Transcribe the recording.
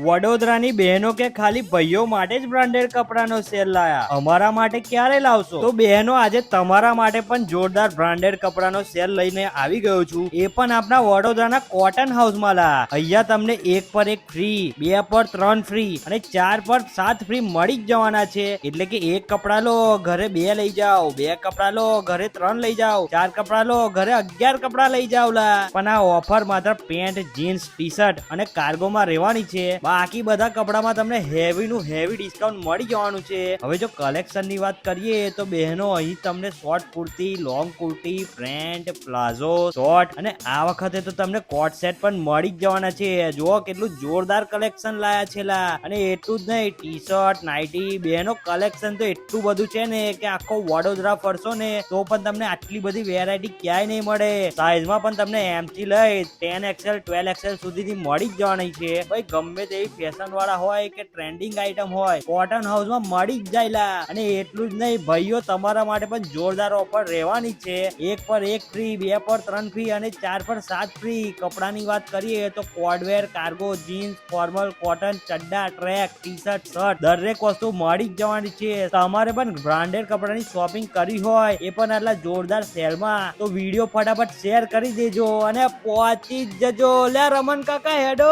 વડોદરાની બહેનો કે ખાલી ભાઈઓ માટે જ બ્રાન્ડેડ કપડાનો સેલ લાયા? અમારા માટે ક્યારે લાવશો? તો બહેનો, આજે તમારા માટે પણ જોરદાર બ્રાન્ડેડ કપડાનો સેલ લઈને આવી ગયો છું. એ પણ આપણા વડોદરાના કોટન હાઉસમાં લા અહીંયા તમને એક પર એક ફ્રી બે પર ત્રણ ફ્રી અને ચાર પર સાત ફ્રી મળી જ જવાના છે. એટલે કે એક કપડા લો, ઘરે બે લઈ જાઓ, બે કપડા લો, ઘરે ત્રણ લઈ જાઓ, ચાર કપડા લો, ઘરે અગિયાર કપડા લઈ જાઓ લા. પણ આ ઓફર માત્ર પેન્ટ જીન્સ ટી શર્ટ અને કાર્ગોમાં રહેવાની છે. બાકી બધા કપડામાં તમને હેવી નું હેવી ડિસ્કાઉન્ટ મળી જવાનું છે. હવે જો કલેક્શનની વાત કરીએ તો બહેનો, અહીં તમને short kurti, long kurti, pant, palazzo, short અને આ વખતે તો તમને કોટ સેટ પણ મળી જ જવાના છે. જુઓ કેટલું જોરદાર કલેક્શન લાયા છે લા અને એટલું જ નહીં ટી શર્ટ નાઇટી, બહેનો કલેક્શન તો એટલું બધું છે ને કે આખો વડોદરા ફરશો ને તો પણ તમને આટલી બધી વેરાયટી ક્યાંય નહીં મળે. સાઈઝમાં પણ તમને એમ થી લઈ ટેન એક્સેલ ટ્વેલ્વ એક્સેલ સુધીની મળી જ જવાની છે. ભાઈ, ગમે તેવી ફેશન વાળા હોય કે ટ્રેન્ડિંગ આઈટમ હોય કોટન હાઉસમાં મળી જ જાય અને એટલું જ નહીં, ભાઈઓ તમારા માટે પણ જોરદાર ઓફર રહેવાની છે. એક પર એક ફ્રી બે પર ત્રણ ફ્રી અને ચાર પર સાત ફ્રી કપડાની વાત કરીએ તો કોડવેર કાર્ગો જીન્સ ફોર્મલ કોટન ચડ્ડા ટ્રેક ટી શર્ટ શર્ટ દરેક વસ્તુ મળી જ જવાની છે. તમારે પણ બ્રાન્ડેડ કપડાની શોપિંગ કરી હોય, એ પણ આટલા જોરદાર સેલમાં. તો વીડિયો ફટાફટ શેર કરી દેજો અને પહોંચી જજો. લે રમન કાકા હેડો.